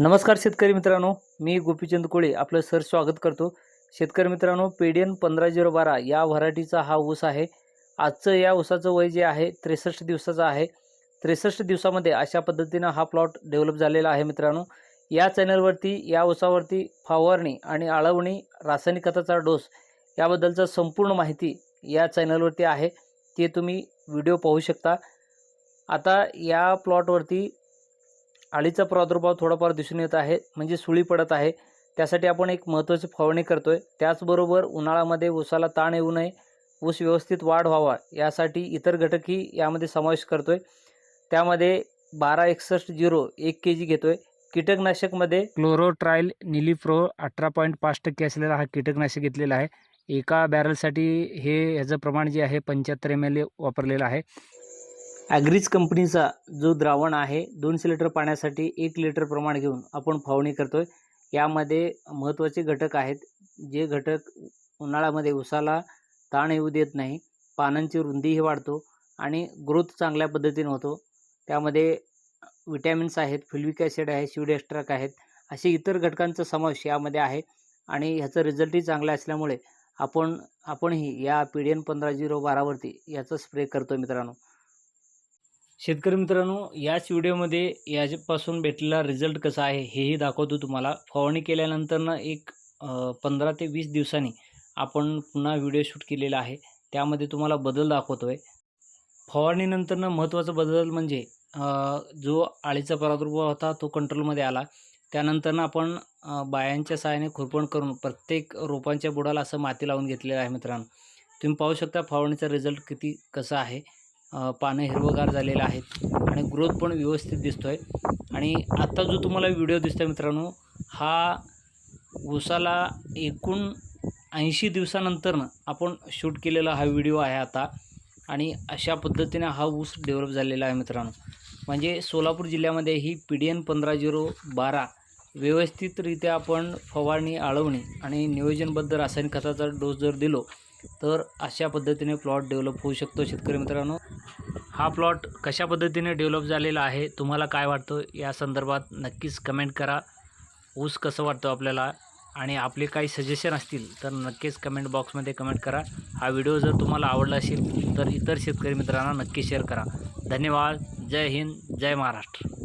नमस्कार शेतकरी मित्रांनो मी गोपीचंद कोळे आपलं सर स्वागत करतो. शेतकरी मित्रांनो पेडियन पंधरा झिरो बारा या व्हरायटीचा हा ऊस आहे. आजचं या ऊसाचं वय जे आहे त्रेसष्ट दिवसाचं आहे. त्रेसष्ट दिवसामध्ये अशा पद्धतीनं हा प्लॉट डेव्हलप झालेला आहे मित्रांनो. या चॅनलवरती या ऊसावरती फवारणी आणि आळवणी रासायनिक खताचा डोस याबद्दलचा संपूर्ण माहिती या चॅनलवरती आहे. ते तुम्ही व्हिडिओ पाहू शकता. आता या प्लॉटवरती अळीचा प्रादुर्भाव थोडाफार दिसून येत आहे म्हणजे सुळी पडत आहे. त्यासाठी आपण एक महत्त्वाची फवारणी करतो आहे त्याचबरोबर उन्हाळ्यामध्ये ऊसाला ताण येऊ नये ऊस व्यवस्थित वाढ व्हावा यासाठी इतर घटकही यामध्ये समावेश करतो आहे त्यामध्ये बारा एकसष्ट झिरो एक के जी घेतो आहे कीटकनाशकमध्ये क्लोरोट्रायल निलिप्रो अठरा पॉईंट पाच टक्के असलेला हा कीटकनाशक घेतलेला आहे. एका बॅरलसाठी हे ह्याचं प्रमाण जे आहे पंच्याहत्तर एम एल वापरलेलं आहे. ॲग्रीज कंपनीचा जो द्रावण आहे दोनशे लिटर पाण्यासाठी एक लिटर प्रमाण घेऊन आपण फवारणी करतो आहे यामध्ये महत्त्वाचे घटक आहेत जे घटक उन्हाळ्यामध्ये उसाला ताण येऊ देत नाही पानांची रुंदीही वाढतो आणि ग्रोथ चांगल्या पद्धतीने होतो. त्यामध्ये विटॅमिन्स आहेत फिल्विक ॲसिड आहे शिवडेस्ट्रॅक आहेत असे इतर घटकांचा समावेश यामध्ये आहे आणि ह्याचा रिझल्टही चांगला असल्यामुळे आपण आपणही या पी डी एन पंधरा झिरो बारावरती याचा स्प्रे करतो मित्रांनो. शेतकरी मित्रांनो याच व्हिडिओमध्ये याच्यापासून भेटलेला रिझल्ट कसा आहे हेही दाखवतो तुम्हाला. फवारणी केल्यानंतरनं एक पंधरा ते वीस दिवसांनी आपण पुन्हा व्हिडिओ शूट केलेला आहे. त्यामध्ये तुम्हाला बदल दाखवतो आहे फवारणीनंतरनं महत्त्वाचा बदल म्हणजे जो आळीचा प्रादुर्भाव होता तो कंट्रोलमध्ये आला. त्यानंतरनं आपण बायांच्या सहाय्याने खुरपण करून प्रत्येक रोपांच्या बुडाला असं माती लावून घेतलेलं आहे मित्रांनो. तुम्ही पाहू शकता फवारणीचा रिझल्ट किती कसा आहे. पानं हिरवगार झालेलं आहेत आणि ग्रोथ पण व्यवस्थित दिसतो आहे आणि आत्ता जो तुम्हाला व्हिडिओ दिसतो आहे मित्रांनो हा ऊसाला एकूण ऐंशी दिवसानंतरनं आपण शूट केलेला हा व्हिडिओ आहे आता. आणि अशा पद्धतीने हा ऊस डेव्हलप झालेला आहे मित्रांनो. म्हणजे सोलापूर जिल्ह्यामध्ये ही पी डी एन पंधरा झिरो बारा व्यवस्थितरित्या आपण फवारणी आळवणी आणि नियोजनबद्ध रासायनिक खताचा डोस जर दिलो तर अशा पद्धतीने प्लॉट डेव्हलप होऊ शकतो शेतकरी मित्रांनो. हा प्लॉट कशा पद्धतीने डेव्हलप झालेला आहे तुम्हाला काय वाटतं? या संदर्भात नक्कीच कमेंट करा. ऊस कसं वाटतं आपल्याला? आणि आपले काही सजेशन असतील तर नक्कीच कमेंट बॉक्समध्ये कमेंट करा. हा व्हिडिओ जर तुम्हाला आवडला असेल तर इतर शेतकरी मित्रांना नक्की शेअर करा. धन्यवाद. जय हिंद. जय महाराष्ट्र.